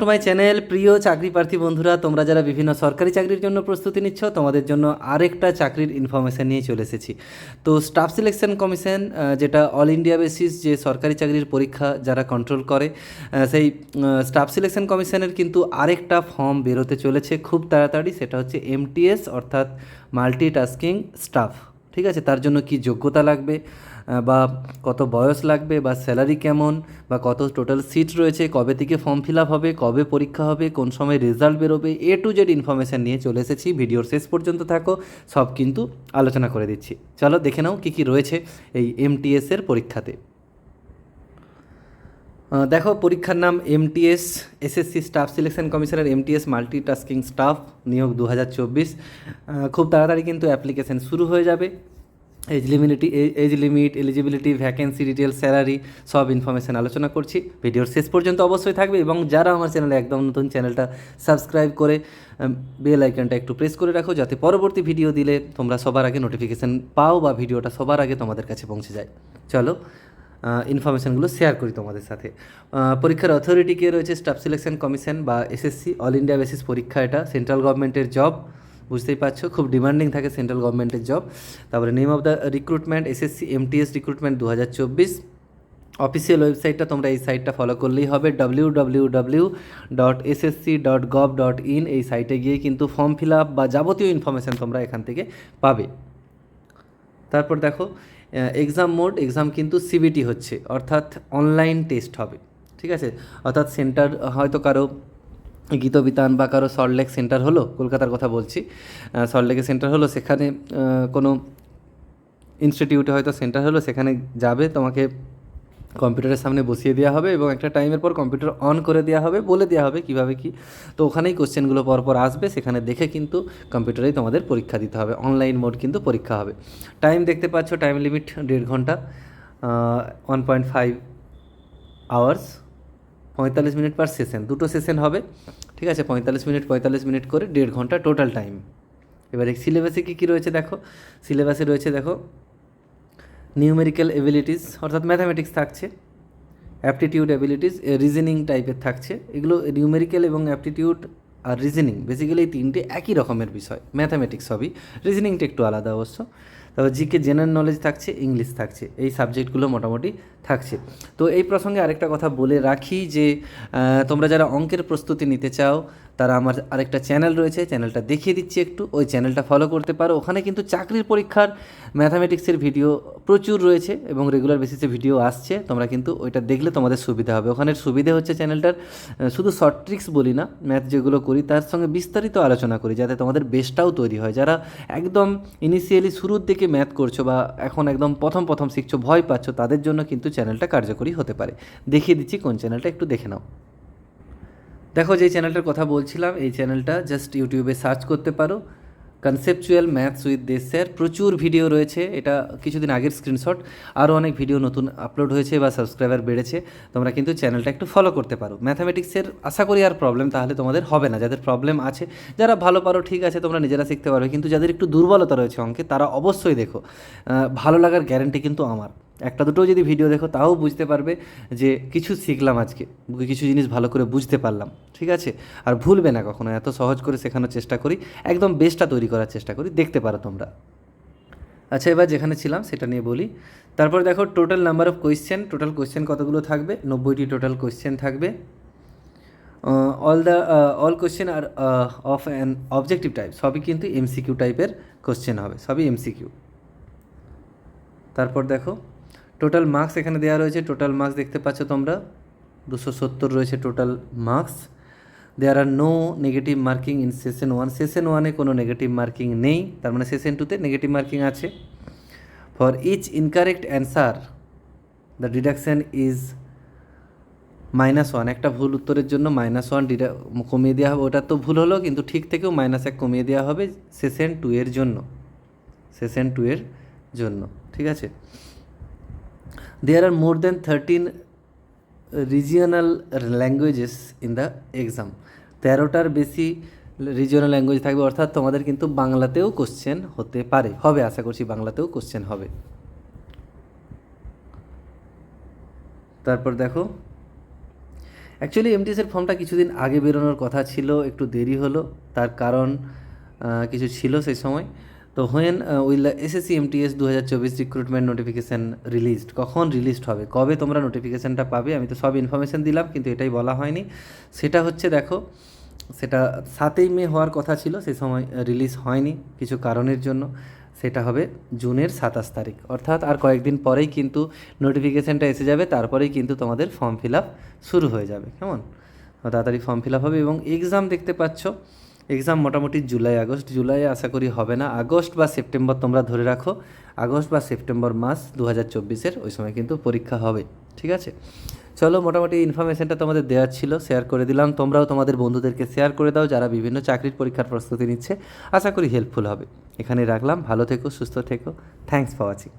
To my channel প্রিয় চাকরি প্রার্থী বন্ধুরা, তোমরা যারা বিভিন্ন সরকারি চাকরির জন্য প্রস্তুতি নিচ্ছ, তোমাদের জন্য আরেকটা চাকরির ইনফরমেশান নিয়ে চলে এসেছি। তো স্টাফ সিলেকশন কমিশন যেটা অল ইন্ডিয়া বেসিস যে সরকারি চাকরির পরীক্ষা যারা কন্ট্রোল করে সেই স্টাফ সিলেকশন কমিশনের কিন্তু আরেকটা ফর্ম বেরোতে চলেছে খুব তাড়াতাড়ি, সেটা হচ্ছে এমটিএস অর্থাৎ মাল্টিটাস্কিং স্টাফ ঠিক আছে, তার জন্য কি যোগ্যতা লাগবে? বা কত বয়স লাগবে, বা স্যালারি কেমন, বা কত টোটাল সিট রয়েছে, কবে থেকে ফর্ম ফিল আপ হবে, কবে পরীক্ষা হবে, কোন সময় রেজাল্ট বেরোবে এ টু জেড ইনফরমেশান নিয়ে চলে এসেছি। ভিডিওর শেষ পর্যন্ত থাকো, সব কিন্তু আলোচনা করে দিচ্ছি। চলো দেখে নাও কী কী রয়েছে এই এমটিএস এর পরীক্ষাতে। দেখো, পরীক্ষার নাম এমটিএস এসএসসি স্টাফ সিলেকশন কমিশনের এমটিএস মাল্টিটাস্কিং স্টাফ নিয়োগ দু হাজার চব্বিশ খুব তাড়াতাড়ি কিন্তু অ্যাপ্লিকেশন শুরু হয়ে যাবে। Age limit age limit eligibility vacancy detail salary সব ইনফরমেশান আলোচনা করছি। ভিডিওর শেষ পর্যন্ত অবশ্যই থাকবে এবং যারা আমার চ্যানেলে একদম নতুন চ্যানেলটা সাবস্ক্রাইব করে বেল আইকনটা একটু প্রেস করে রাখো যাতে পরবর্তী ভিডিও দিলে তোমরা সবার আগে নোটিফিকেশান পাও বা ভিডিওটা সবার আগে তোমাদের কাছে পৌঁছে যায়। চলো ইনফরমেশানগুলো শেয়ার করি তোমাদের সাথে। পরীক্ষার অথরিটি কে রয়েছে স্টাফ সিলেকশন কমিশন বা এসএসসি অল ইন্ডিয়া বেসিস পরীক্ষা এটা। সেন্ট্রাল গভর্নমেন্টের জব বুঝতেই পারছ, খুব ডিমান্ডিং থাকে সেন্ট্রাল গভর্নমেন্টের জব তারপরে name of the recruitment SSC MTS recruitment দু হাজার চব্বিশ। অফিসিয়াল ওয়েবসাইটটা তোমরা এই সাইটটা ফলো করলেই হবে W W W dot SSC dot gov dot in এই সাইটে গিয়ে কিন্তু ফর্ম ফিল আপ বা যাবতীয় ইনফরমেশান তোমরা এখান থেকে পাবে। তারপর দেখো এক্সাম মোড এক্সাম কিন্তু সিবিটি হচ্ছে, অর্থাৎ অনলাইন টেস্ট হবে, ঠিক আছে? অর্থাৎ সেন্টার হয়তো কারও গীতবিতান বা কারও সল্টলেক সেন্টার হলো, কলকাতার কথা বলছি সল্টলেকে সেন্টার হলো, সেখানে কোনো ইনস্টিটিউটে হয়তো সেন্টার হলো, সেখানে যাবে, তোমাকে কম্পিউটারের সামনে বসিয়ে দেওয়া হবে এবং একটা টাইমের পর কম্পিউটার অন করে দেওয়া হবে, বলে দেওয়া হবে কীভাবে কী। তো ওখানেই কোশ্চেনগুলো পরপর আসবে, সেখানে দেখে কিন্তু কম্পিউটারেই তোমাদের পরীক্ষা দিতে হবে অনলাইন মোড কিন্তু পরীক্ষা হবে। টাইম দেখতে পাচ্ছ টাইম লিমিট দেড় ঘণ্টা ওয়ান পয়েন্ট ফাইভ আওয়ার্স পঁয়তাল্লিশ মিনিট পার সেশন দুটো সেশন হবে, ঠিক আছে? পঁয়তাল্লিশ মিনিট পঁয়তাল্লিশ মিনিট করে দেড় ঘণ্টা টোটাল টাইম এবারে সিলেবাসে কী কী রয়েছে দেখো? সিলেবাসে রয়েছে দেখো নিউমেরিক্যাল এবিলিটিস অর্থাৎ ম্যাথামেটিক্স থাকছে অ্যাপটিটিউড অ্যাবিলিটিস রিজনিং টাইপের থাকছে। এগুলো নিউমেরিক্যাল এবং অ্যাপটিটিউড আর রিজনিং বেসিক্যালি এই তিনটে একই রকমের বিষয়। ম্যাথামেটিক্স সবই। রিজনিংটা একটু আলাদা অবশ্য। তারপর জিকে জেনারেল নলেজ থাকছে ইংলিশ থাকছে। এই সাবজেক্টগুলো মোটামুটি থাকছে। তো এই প্রসঙ্গে আরেকটা কথা বলে রাখি যে তোমরা যারা অঙ্কের প্রস্তুতি নিতে চাও, তারা আমার আরেকটা চ্যানেল রয়েছে, চ্যানেলটা দেখিয়ে দিচ্ছি একটু। ওই চ্যানেলটা ফলো করতে পারো। ওখানে কিন্তু চাকরির পরীক্ষার ম্যাথামেটিক্সের ভিডিও প্রচুর রয়েছে এবং রেগুলার বেসিসে ভিডিও আসছে। তোমরা কিন্তু ওইটা দেখলে তোমাদের সুবিধা হবে। ওখানের সুবিধে হচ্ছে চ্যানেলটার শুধু শর্ট ট্রিক্স বলি না ম্যাথ যেগুলো করি, তার সঙ্গে বিস্তারিত আলোচনা করি, যাতে তোমাদের বেসটাও তৈরি হয়। যারা একদম ইনিশিয়ালি শুরুর দিকে ম্যাথ করছ বা এখন একদম প্রথম প্রথম শিখছো, ভয় পাচ্ছ, তাদের জন্য কিন্তু চ্যানেলটা কার্যকরী হতে পারে। দেখিয়ে দিচ্ছি কোন চ্যানেলটা, একটু দেখে নাও। দেখো যে চ্যানেলটার কথা বলছিলাম, এই চ্যানেলটা জাস্ট ইউটিউবে সার্চ করতে পারো। Conceptual maths with Desh sir প্রচুর ভিডিও রয়েছে। এটা কিছুদিন আগের স্ক্রিনশট আরও অনেক ভিডিও নতুন আপলোড হয়েছে বা সাবস্ক্রাইবার বেড়েছে। তোমরা কিন্তু চ্যানেলটা একটু ফলো করতে পারো। ম্যাথামেটিক্সের আশা করি আর প্রবলেম তাহলে তোমাদের হবে না। যাদের প্রবলেম আছে, যারা ভালো পারো, ঠিক আছে, তোমরা নিজেরা শিখতে পারবে। কিন্তু যাদের একটু দুর্বলতা রয়েছে অঙ্কে, তারা অবশ্যই দেখো। ভালো লাগার গ্যারেন্টি কিন্তু আমার। একটা দুটো যদি ভিডিও দেখো, তাও বুঝতে পারবে যে কিছু শিখলাম আজকে, কিছু জিনিস ভালো করে বুঝতে পারলাম, ঠিক আছে? আর ভুলবে না কখনো, এত সহজ করে শেখানোর চেষ্টা করি, একদম বেস্টটা তৈরি করার চেষ্টা করি, দেখতে পারো তোমরা। আচ্ছা এবার যেখানে ছিলাম সেটা নিয়ে বলি। তারপর দেখো total number of question total question কতগুলো থাকবে? নব্বইটি টোটাল কোয়েশ্চেন থাকবে। All the all question are of an objective type সবই কিন্তু এমসিকিউ টাইপের কোয়েশ্চেন হবে, সবই এমসিকিউ তারপর দেখো টোটাল মার্কস এখানে দেওয়া রয়েছে। টোটাল মার্কস দেখতে পাচ্ছ তোমরা। দুশো সত্তর রয়েছে total marks there are no negative marking in session one session ওয়ানে কোনো নেগেটিভ মার্কিং নেই। তার মানে সেশন টুতে নেগেটিভ মার্কিং আছে। For each incorrect answer the deduction is minus one একটা ভুল উত্তরের জন্য মাইনাস ওয়ান ডিডা কমিয়ে দেওয়া হবে। ওটা তো ভুল হলো, কিন্তু ঠিক থেকেও মাইনাস এক কমিয়ে দেওয়া হবে সেশন টু এর জন্য। সেশন টু এর জন্য। ঠিক আছে? There are more than thirteen regional languages in the exam তেরোটার বেশি রিজিয়নাল ল্যাঙ্গুয়েজ থাকবে, অর্থাৎ তোমাদের কিন্তু বাংলাতেও কোশ্চেন হতে পারে। হবে, আশা করছি বাংলাতেও কোশ্চেন হবে। তারপর দেখো অ্যাকচুয়ালি এমটিএসের ফর্মটা কিছুদিন আগে বেরোনোর কথা ছিল, একটু দেরি হলো, তার কারণ কিছু ছিল সেই সময়। তো when will S SSC MTS দু হাজার চব্বিশ রিক্রুটমেন্ট নোটিফিকেশান রিলিজড কখন রিলিজড হবে? কবে তোমরা নোটিফিকেশানটা পাবে? আমি তো সব ইনফরমেশান দিলাম, কিন্তু এটাই বলা হয়নি। সেটা হচ্ছে, দেখো, সেটা সাতই মে হওয়ার কথা ছিল, সে সময় রিলিজ হয়নি কিছু কারণের জন্য। সেটা হবে জুনের সাতাশ তারিখ। অর্থাৎ আর কয়েকদিন পরেই কিন্তু নোটিফিকেশানটা এসে যাবে, তারপরেই কিন্তু তোমাদের ফর্ম ফিল আপ শুরু হয়ে যাবে। কেমন? তাড়াতাড়ি ফর্ম ফিল আপ হবে এবং এক্সাম দেখতে পাচ্ছ এক্সাম মোটামুটি জুলাই আগস্ট জুলাই আশা করি হবে না। আগস্ট বা সেপ্টেম্বর তোমরা ধরে রাখো। আগস্ট বা সেপ্টেম্বর মাস দু হাজার চব্বিশের ওই সময় কিন্তু পরীক্ষা হবে। ঠিক আছে? চলো, মোটামুটি ইনফরমেশনটা তোমাদের দেওয়ার ছিল শেয়ার করে দিলাম। তোমরাও তোমাদের বন্ধুদেরকে শেয়ার করে দাও যারা বিভিন্ন চাকরির পরীক্ষার প্রস্তুতি নিচ্ছে। আশা করি হেল্পফুল হবে। এখানে রাখলাম। ভালো থেকো, সুস্থ থেকো। Thanks for watching